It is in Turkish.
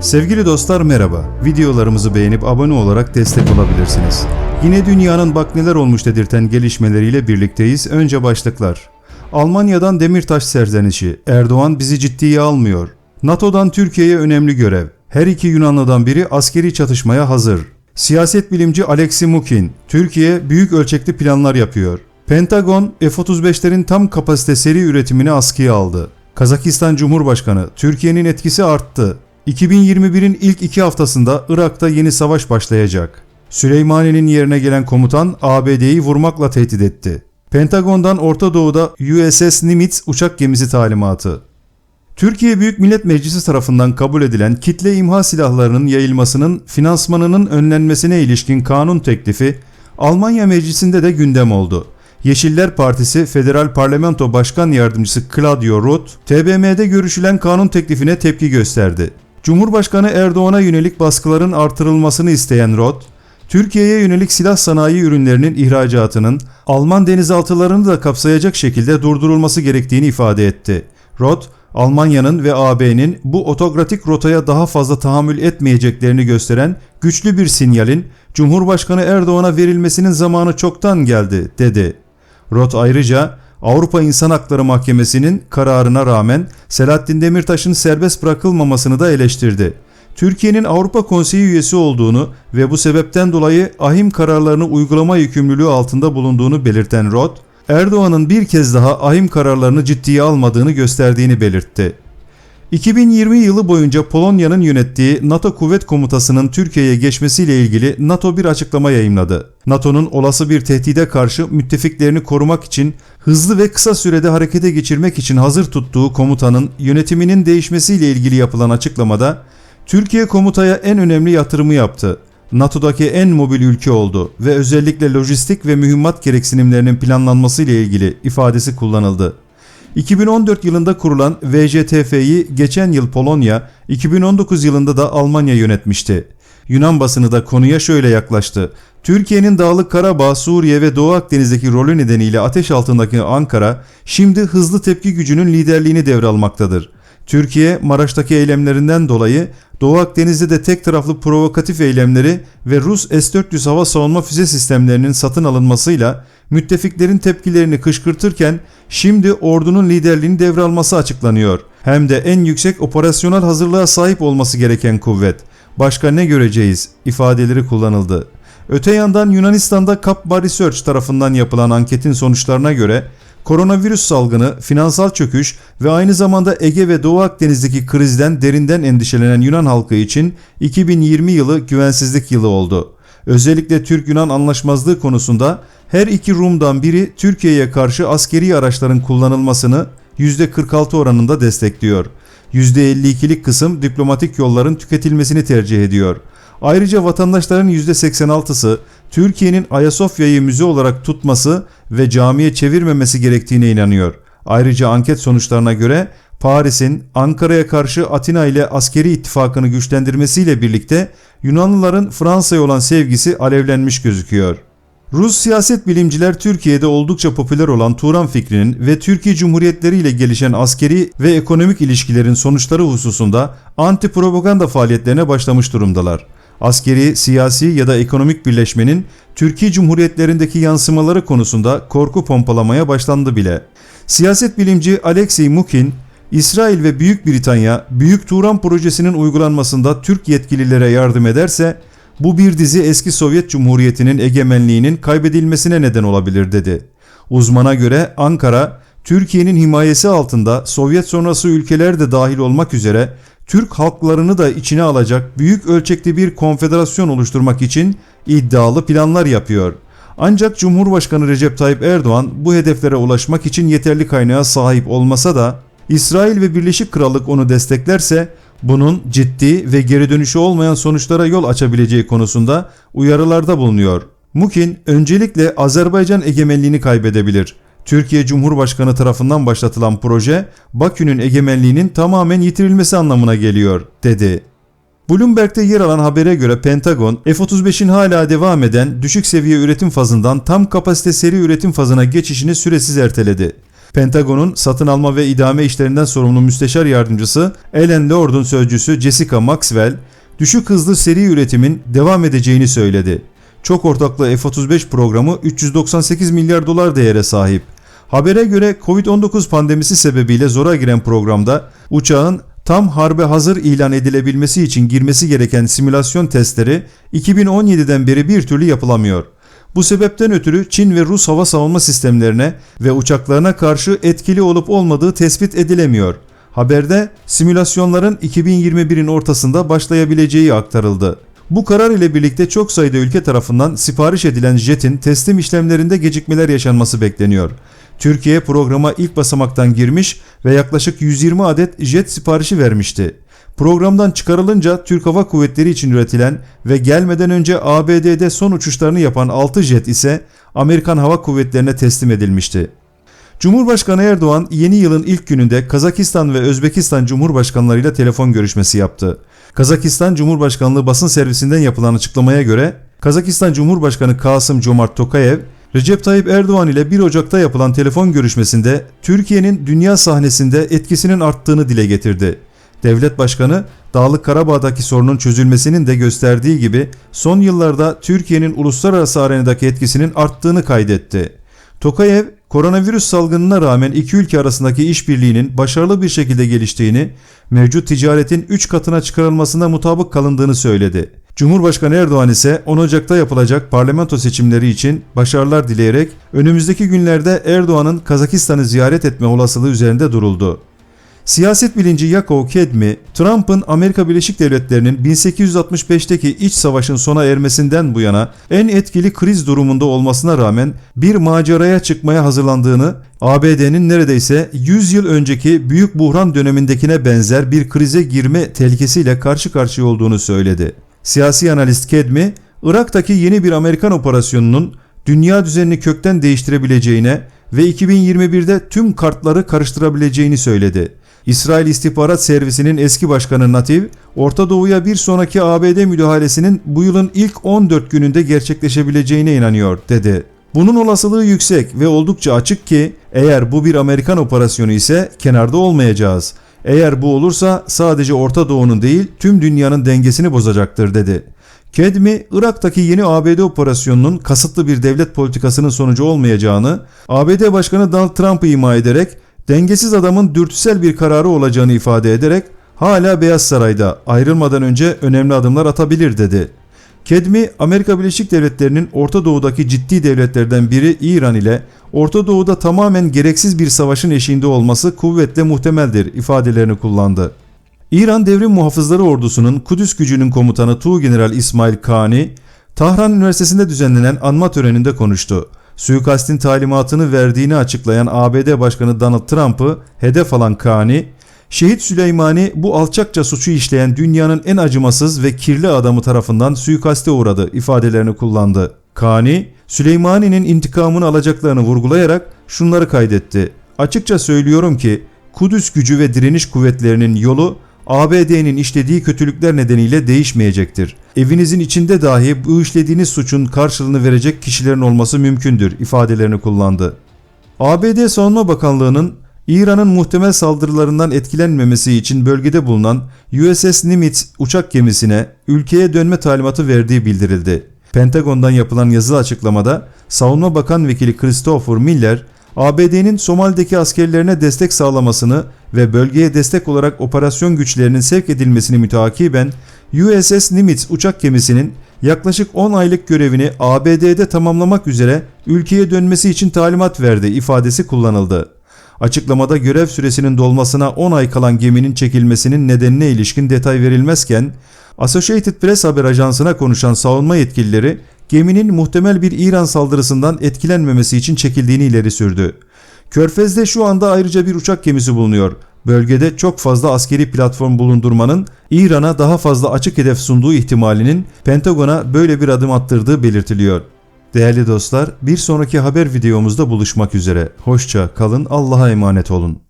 Sevgili dostlar merhaba. Videolarımızı beğenip abone olarak destek olabilirsiniz. Yine dünyanın bak neler olmuş dedirten gelişmeleriyle birlikteyiz. Önce başlıklar. Almanya'dan Demirtaş serzenişi. Erdoğan bizi ciddiye almıyor. NATO'dan Türkiye'ye önemli görev. Her iki Yunanlıdan biri askeri çatışmaya hazır. Siyaset bilimci Alexi Mukin, Türkiye büyük ölçekli planlar yapıyor. Pentagon, F-35'lerin tam kapasite seri üretimini askıya aldı. Kazakistan Cumhurbaşkanı, Türkiye'nin etkisi arttı. 2021'in ilk iki haftasında Irak'ta yeni savaş başlayacak. Süleymani'nin yerine gelen komutan ABD'yi vurmakla tehdit etti. Pentagon'dan Orta Doğu'da USS Nimitz uçak gemisi talimatı. Türkiye Büyük Millet Meclisi tarafından kabul edilen kitle imha silahlarının yayılmasının finansmanının önlenmesine ilişkin kanun teklifi Almanya Meclisi'nde de gündem oldu. Yeşiller Partisi Federal Parlamento Başkan Yardımcısı Claudio Roth, TBMM'de görüşülen kanun teklifine tepki gösterdi. Cumhurbaşkanı Erdoğan'a yönelik baskıların artırılmasını isteyen Roth, Türkiye'ye yönelik silah sanayi ürünlerinin ihracatının Alman denizaltılarını da kapsayacak şekilde durdurulması gerektiğini ifade etti. Roth, Almanya'nın ve AB'nin bu otokratik rotaya daha fazla tahammül etmeyeceklerini gösteren güçlü bir sinyalin Cumhurbaşkanı Erdoğan'a verilmesinin zamanı çoktan geldi, dedi. Roth ayrıca Avrupa İnsan Hakları Mahkemesi'nin kararına rağmen Selahattin Demirtaş'ın serbest bırakılmamasını da eleştirdi. Türkiye'nin Avrupa Konseyi üyesi olduğunu ve bu sebepten dolayı ahim kararlarını uygulama yükümlülüğü altında bulunduğunu belirten Roth, Erdoğan'ın bir kez daha ahim kararlarını ciddiye almadığını gösterdiğini belirtti. 2020 yılı boyunca Polonya'nın yönettiği NATO Kuvvet Komutası'nın Türkiye'ye geçmesiyle ilgili NATO bir açıklama yayımladı. NATO'nun olası bir tehdide karşı müttefiklerini korumak için hızlı ve kısa sürede harekete geçirmek için hazır tuttuğu komutanın yönetiminin değişmesiyle ilgili yapılan açıklamada Türkiye komutaya en önemli yatırımı yaptı. NATO'daki en mobil ülke oldu ve özellikle lojistik ve mühimmat gereksinimlerinin planlanması ile ilgili ifadesi kullanıldı. 2014 yılında kurulan VJTF'yi geçen yıl Polonya, 2019 yılında da Almanya yönetmişti. Yunan basını da konuya şöyle yaklaştı. Türkiye'nin Dağlık Karabağ, Suriye ve Doğu Akdeniz'deki rolü nedeniyle ateş altındaki Ankara, şimdi hızlı tepki gücünün liderliğini devralmaktadır. Türkiye, Maraş'taki eylemlerinden dolayı Doğu Akdeniz'de de tek taraflı provokatif eylemleri ve Rus S-400 hava savunma füze sistemlerinin satın alınmasıyla müttefiklerin tepkilerini kışkırtırken şimdi ordunun liderliğini devralması açıklanıyor. Hem de en yüksek operasyonel hazırlığa sahip olması gereken kuvvet. Başka ne göreceğiz ifadeleri kullanıldı. Öte yandan Yunanistan'da Kappa Research tarafından yapılan anketin sonuçlarına göre koronavirüs salgını, finansal çöküş ve aynı zamanda Ege ve Doğu Akdeniz'deki krizden derinden endişelenen Yunan halkı için 2020 yılı güvensizlik yılı oldu. Özellikle Türk-Yunan anlaşmazlığı konusunda her iki Rum'dan biri Türkiye'ye karşı askeri araçların kullanılmasını %46 oranında destekliyor. %52'lik kısım diplomatik yolların tüketilmesini tercih ediyor. Ayrıca vatandaşların %86'sı Türkiye'nin Ayasofya'yı müze olarak tutması ve camiye çevirmemesi gerektiğine inanıyor. Ayrıca anket sonuçlarına göre Paris'in Ankara'ya karşı Atina ile askeri ittifakını güçlendirmesiyle birlikte Yunanlıların Fransa'ya olan sevgisi alevlenmiş gözüküyor. Rus siyaset bilimciler Türkiye'de oldukça popüler olan Turan fikrinin ve Türkiye Cumhuriyetleri ile gelişen askeri ve ekonomik ilişkilerin sonuçları hususunda anti-propaganda faaliyetlerine başlamış durumdalar. Askeri, siyasi ya da ekonomik birleşmenin Türkiye Cumhuriyetlerindeki yansımaları konusunda korku pompalamaya başlandı bile. Siyaset bilimci Alexey Mukin, İsrail ve Büyük Britanya Büyük Turan projesinin uygulanmasında Türk yetkililere yardım ederse bu bir dizi eski Sovyet Cumhuriyeti'nin egemenliğinin kaybedilmesine neden olabilir dedi. Uzmana göre Ankara, Türkiye'nin himayesi altında Sovyet sonrası ülkeler de dahil olmak üzere Türk halklarını da içine alacak büyük ölçekli bir konfederasyon oluşturmak için iddialı planlar yapıyor. Ancak Cumhurbaşkanı Recep Tayyip Erdoğan bu hedeflere ulaşmak için yeterli kaynağa sahip olmasa da İsrail ve Birleşik Krallık onu desteklerse bunun ciddi ve geri dönüşü olmayan sonuçlara yol açabileceği konusunda uyarılarda bulunuyor. Mukin öncelikle Azerbaycan egemenliğini kaybedebilir. Türkiye Cumhurbaşkanı tarafından başlatılan proje Bakü'nün egemenliğinin tamamen yitirilmesi anlamına geliyor, dedi. Bloomberg'de yer alan habere göre Pentagon, F-35'in hala devam eden düşük seviye üretim fazından tam kapasite seri üretim fazına geçişini süresiz erteledi. Pentagon'un satın alma ve idame işlerinden sorumlu müsteşar yardımcısı Ellen Lord'un sözcüsü Jessica Maxwell, düşük hızlı seri üretimin devam edeceğini söyledi. Çok ortaklı F-35 programı 398 milyar dolar değere sahip. Habere göre Covid-19 pandemisi sebebiyle zora giren programda uçağın tam harbe hazır ilan edilebilmesi için girmesi gereken simülasyon testleri 2017'den beri bir türlü yapılamıyor. Bu sebepten ötürü Çin ve Rus hava savunma sistemlerine ve uçaklarına karşı etkili olup olmadığı tespit edilemiyor. Haberde simülasyonların 2021'in ortasında başlayabileceği aktarıldı. Bu karar ile birlikte çok sayıda ülke tarafından sipariş edilen jetin teslim işlemlerinde gecikmeler yaşanması bekleniyor. Türkiye programa ilk basamaktan girmiş ve yaklaşık 120 adet jet siparişi vermişti. Programdan çıkarılınca Türk Hava Kuvvetleri için üretilen ve gelmeden önce ABD'de son uçuşlarını yapan 6 jet ise Amerikan Hava Kuvvetleri'ne teslim edilmişti. Cumhurbaşkanı Erdoğan yeni yılın ilk gününde Kazakistan ve Özbekistan Cumhurbaşkanlarıyla telefon görüşmesi yaptı. Kazakistan Cumhurbaşkanlığı basın servisinden yapılan açıklamaya göre Kazakistan Cumhurbaşkanı Kasım Comart Tokayev, Recep Tayyip Erdoğan ile 1 Ocak'ta yapılan telefon görüşmesinde Türkiye'nin dünya sahnesinde etkisinin arttığını dile getirdi. Devlet Başkanı, Dağlık Karabağ'daki sorunun çözülmesinin de gösterdiği gibi son yıllarda Türkiye'nin uluslararası arenadaki etkisinin arttığını kaydetti. Tokayev, koronavirüs salgınına rağmen iki ülke arasındaki işbirliğinin başarılı bir şekilde geliştiğini, mevcut ticaretin 3 katına çıkarılmasına mutabık kalındığını söyledi. Cumhurbaşkanı Erdoğan ise 10 Ocak'ta yapılacak parlamento seçimleri için başarılar dileyerek önümüzdeki günlerde Erdoğan'ın Kazakistan'ı ziyaret etme olasılığı üzerinde duruldu. Siyaset bilinci Yakov Kedmi, Trump'ın Amerika Birleşik Devletleri'nin 1865'teki iç savaşın sona ermesinden bu yana en etkili kriz durumunda olmasına rağmen bir maceraya çıkmaya hazırlandığını, ABD'nin neredeyse 100 yıl önceki büyük buhran dönemindekine benzer bir krize girme tehlikesiyle karşı karşıya olduğunu söyledi. Siyasi analist Kedmi, Irak'taki yeni bir Amerikan operasyonunun dünya düzenini kökten değiştirebileceğine ve 2021'de tüm kartları karıştırabileceğini söyledi. İsrail İstihbarat Servisi'nin eski başkanı Nativ, Orta Doğu'ya bir sonraki ABD müdahalesinin bu yılın ilk 14 gününde gerçekleşebileceğine inanıyor, dedi. Bunun olasılığı yüksek ve oldukça açık ki eğer bu bir Amerikan operasyonu ise kenarda olmayacağız. Eğer bu olursa sadece Orta Doğu'nun değil tüm dünyanın dengesini bozacaktır dedi. Kedmi, Irak'taki yeni ABD operasyonunun kasıtlı bir devlet politikasının sonucu olmayacağını, ABD Başkanı Donald Trump'ı ima ederek dengesiz adamın dürtüsel bir kararı olacağını ifade ederek hala Beyaz Saray'da ayrılmadan önce önemli adımlar atabilir dedi. Kedmi, Amerika Birleşik Devletleri'nin Orta Doğu'daki ciddi devletlerden biri İran ile Orta Doğu'da tamamen gereksiz bir savaşın eşiğinde olması kuvvetle muhtemeldir ifadelerini kullandı. İran Devrim Muhafızları Ordusu'nun Kudüs gücünün komutanı Tuğgeneral İsmail Kani, Tahran Üniversitesi'nde düzenlenen anma töreninde konuştu. Suikastin talimatını verdiğini açıklayan ABD Başkanı Donald Trump'ı hedef alan Kani, Şehit Süleymani bu alçakça suçu işleyen dünyanın en acımasız ve kirli adamı tarafından suikaste uğradı ifadelerini kullandı. Kani, Süleymani'nin intikamını alacaklarını vurgulayarak şunları kaydetti. Açıkça söylüyorum ki Kudüs gücü ve direniş kuvvetlerinin yolu ABD'nin işlediği kötülükler nedeniyle değişmeyecektir. Evinizin içinde dahi bu işlediğiniz suçun karşılığını verecek kişilerin olması mümkündür ifadelerini kullandı. ABD Savunma Bakanlığı'nın İran'ın muhtemel saldırılarından etkilenmemesi için bölgede bulunan USS Nimitz uçak gemisine ülkeye dönme talimatı verdiği bildirildi. Pentagon'dan yapılan yazılı açıklamada Savunma Bakan Vekili Christopher Miller, ABD'nin Somali'deki askerlerine destek sağlamasını ve bölgeye destek olarak operasyon güçlerinin sevk edilmesini müteakiben USS Nimitz uçak gemisinin yaklaşık 10 aylık görevini ABD'de tamamlamak üzere ülkeye dönmesi için talimat verdi ifadesi kullanıldı. Açıklamada görev süresinin dolmasına 10 ay kalan geminin çekilmesinin nedenine ilişkin detay verilmezken, Associated Press haber ajansına konuşan savunma yetkilileri geminin muhtemel bir İran saldırısından etkilenmemesi için çekildiğini ileri sürdü. Körfez'de şu anda ayrıca bir uçak gemisi bulunuyor. Bölgede çok fazla askeri platform bulundurmanın İran'a daha fazla açık hedef sunduğu ihtimalinin Pentagon'a böyle bir adım attırdığı belirtiliyor. Değerli dostlar, bir sonraki haber videomuzda buluşmak üzere. Hoşça kalın, Allah'a emanet olun.